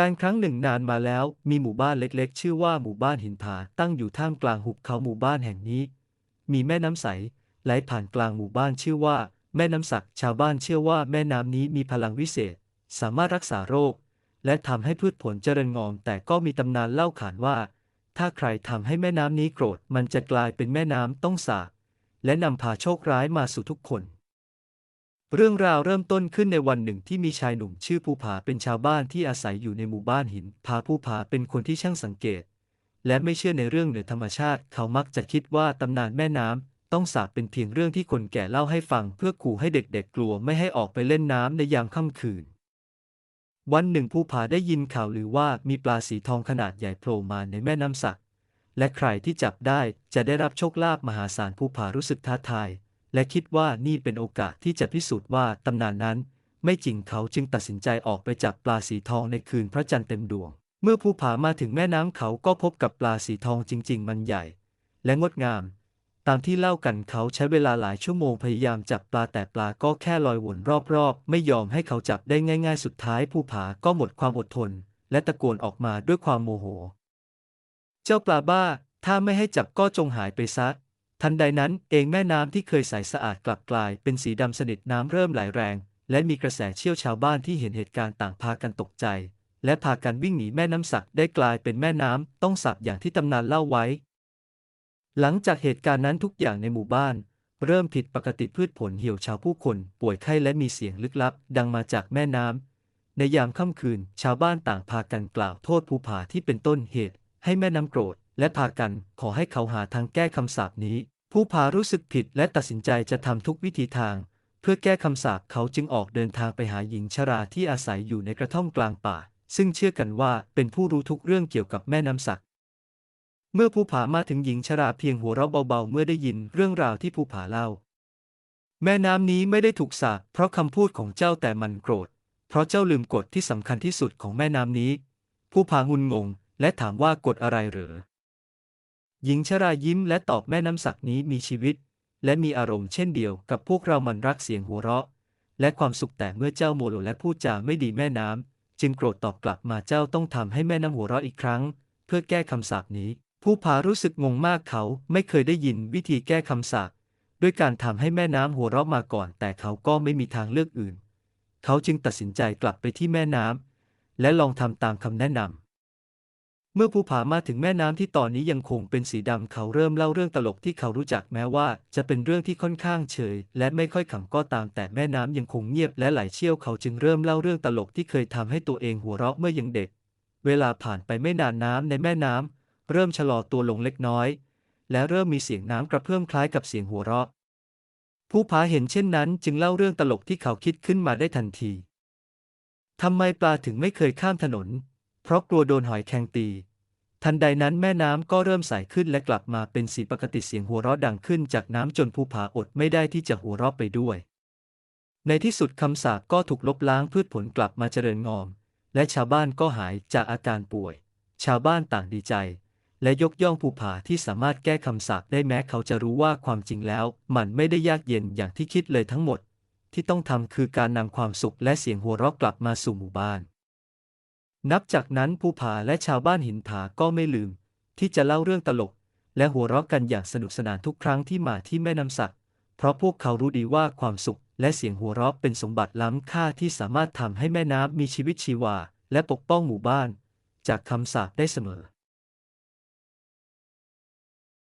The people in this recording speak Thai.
การครั้งหนึ่งนานมาแล้ว มีหมู่บ้านเล็กๆ ชื่อว่าหมู่บ้านหินผาตั้งอยู่ท่ามกลางหุบเขาหมู่บ้านแห่งนี้ มีแม่น้ำใสไหลผ่านกลางหมู่บ้านชื่อว่า แม่น้ำสักชาวบ้านเชื่อว่าแม่น้ำนี้มีพลังวิเศษ สามารถรักษาโรค และทำให้พืชผลเจริญงอมแต่ก็มีตำนานเล่าขานว่า ถ้าใครทำให้แม่น้ำนี้โกรธมันจะกลายเป็นแม่น้ำต้องสาบและนำพาโชคร้ายมาสู่ทุกคน เรื่องราวเริ่มต้นขึ้นในวันหนึ่งที่มีชายหนุ่มชื่อภูผาเป็นชาวบ้านที่อาศัยอยู่ในหมู่บ้านหินผาภูผาเป็นคนที่ช่างสังเกต และไม่เชื่อในเรื่องเหนือธรรมชาติ เขามักจะคิดว่าตำนานแม่น้ำต้องสาบเป็นเพียงเรื่องที่คนแก่เล่าให้ฟัง เพื่อขู่ให้เด็กๆกลัวไม่ให้ออกไปเล่นน้ำในยามค่ำคืน วันหนึ่งภูผาได้ยินข่าวหรือว่ามีปลาสีทองขนาดใหญ่โผล่มาในแม่น้ำสักและใครที่จับได้จะได้รับโชคลาภมหาศาลภูผารู้สึกท้าทาย และคิดว่านี่เป็นโอกาสที่จะพิสูจน์ว่าตำนานนั้น ไม่จริงเขาจึงตัดสินใจออกไปจับปลาสีทองในคืนพระจันทร์เต็มดวง เมื่อภูผามาถึงแม่น้ำเขาก็พบกับปลาสีทองจริง ๆ มันใหญ่ และงดงาม ตามที่เล่ากันเขาใช้เวลาหลายชั่วโมงพยายามจับปลาแต่ปลาก็แค่ลอยวนรอบๆ ไม่ยอมให้เขาจับได้ง่าย ๆ สุดท้ายภูผาก็หมดความอดทน และตะโกนออกมาด้วยความโมโห เจ้าปลาบ้า ถ้าไม่ให้จับก็จงหายไปซะ ทันใดนั้นเองแม่น้ำที่เคยใสสะอาดกลับกลายเป็นสีดำสนิทน้ำเริ่มไหลแรง และมีกระแสเชี่ยวชาวบ้านที่เห็นเหตุการณ์ต่างพากันตกใจ และพากันวิ่งหนีแม่น้ำสักได้กลายเป็นแม่น้ำต้องสับอย่างที่ตำนานเล่าไว้ หลังจากเหตุการณ์นั้นทุกอย่างในหมู่บ้าน เริ่มผิดปกติพืชผลเหี่ยวชาวผู้คน ป่วยไข้และมีเสียงลึกลับ ดังมาจากแม่น้ำในยามค่ำคืน ชาวบ้านต่างพากันกล่าวโทษภูผาที่เป็นต้นเหตุ ให้แม่น้ำโกรธ และพากันขอให้เขาหาทางแก้คำสาปนี้ภูผารู้สึกผิดและตัดสินใจจะทำทุกวิธีทาง เพื่อแก้คำสาปเขาจึงออกเดินทางไปหาหญิงชราที่อาศัยอยู่ในกระท่อมกลางป่า ซึ่งเชื่อกันว่าเป็นผู้รู้ทุกเรื่องเกี่ยวกับแม่น้ำสักเมื่อภูผามาถึงหญิงชราเพียงหัวเราะเบาๆ เมื่อได้ยินเรื่องราวที่ภูผาเล่า แม่น้ำนี้ไม่ได้ถูกสาปเพราะคำพูดของเจ้าแต่มันโกรธ เพราะเจ้าลืมกฎที่สำคัญที่สุดของแม่น้ำนี้ ภูผางุนงง และถามว่ากฎอะไรเหรอ หญิงชรายิ้มและตอบแม่น้ำสักนี้มีชีวิต และมีอารมณ์เช่นเดียวกับพวกเรามันรักเสียงหัวเราะ และความสุขแต่เมื่อเจ้าโมโหและพูดจาไม่ดีแม่น้ำจึงโกรธตอบกลับมาเจ้าต้องทำให้แม่น้ำหัวเราะอีกครั้ง เพื่อแก้คำสาปนี้ ผู้พารู้สึกงงมากเขาไม่เคยได้ยินวิธีแก้คำสาปด้วยการทำให้แม่น้ำหัวเราะมาก่อน แต่เขาก็ไม่มีทางเลือกอื่น เขาจึงตัดสินใจกลับไปที่แม่น้ำและลองทำตามคำแนะนำ เมื่อภูผามาถึงแม่น้ำที่ตอนนี้ยังคงเป็นสีดำเขาเริ่มเล่าเรื่องตลกที่เขารู้จักแม้ว่า จะเป็นเรื่องที่ค่อนข้างเฉย และไม่ค่อยขำก็ตามแต่แม่น้ำยังคงเงียบและไหลเชี่ยวเขาจึงเริ่มเล่าเรื่องตลกที่เคยทำให้ตัวเองหัวเราะเมื่อยังเด็ก เวลาผ่านไปไม่นานน้ำในแม่น้ำเริ่มชะลอตัวลงเล็กน้อย และเริ่มมีเสียงน้ำกระเพื่อมคล้ายกับเสียงหัวเราะผู้พาเห็นเช่นนั้น จึงเล่าเรื่องตลกที่เขาคิดขึ้นมาได้ทันทีทำไมปลาถึงไม่เคยข้ามถนน เพราะกลัวโดนหอยแครงตี ทันใดนั้นแม่น้ำก็เริ่มใสขึ้นและกลับมาเป็นสีปกติเสียงหัวเราะดังขึ้นจากน้ำจนภูผาอดไม่ได้ที่จะหัวเราะไปด้วย ในที่สุดคำสาปก็ถูกลบล้างพืชผลกลับมาเจริญงอม และชาวบ้านก็หายจากอาการป่วย ชาวบ้านต่างดีใจ และยกย่องภูผาที่สามารถแก้คำสาปได้แม้เขาจะรู้ว่าความจริงแล้ว มันไม่ได้ยากเย็นอย่างที่คิดเลยทั้งหมด ที่ต้องทำคือการนำความสุขและเสียงหัวเราะกลับมาสู่หมู่บ้าน นับจากนั้นภูผาและชาวบ้านหินผาก็ไม่ลืม ที่จะเล่าเรื่องตลก และหัวเราะกันอย่างสนุกสนานทุกครั้งที่มาที่แม่น้ำสัก เพราะพวกเขารู้ดีว่าความสุข และเสียงหัวเราะเป็นสมบัติล้ำค่าที่สามารถทำให้แม่น้ำมีชีวิตชีวา และปกป้องหมู่บ้าน จากคำสาปได้เสมอ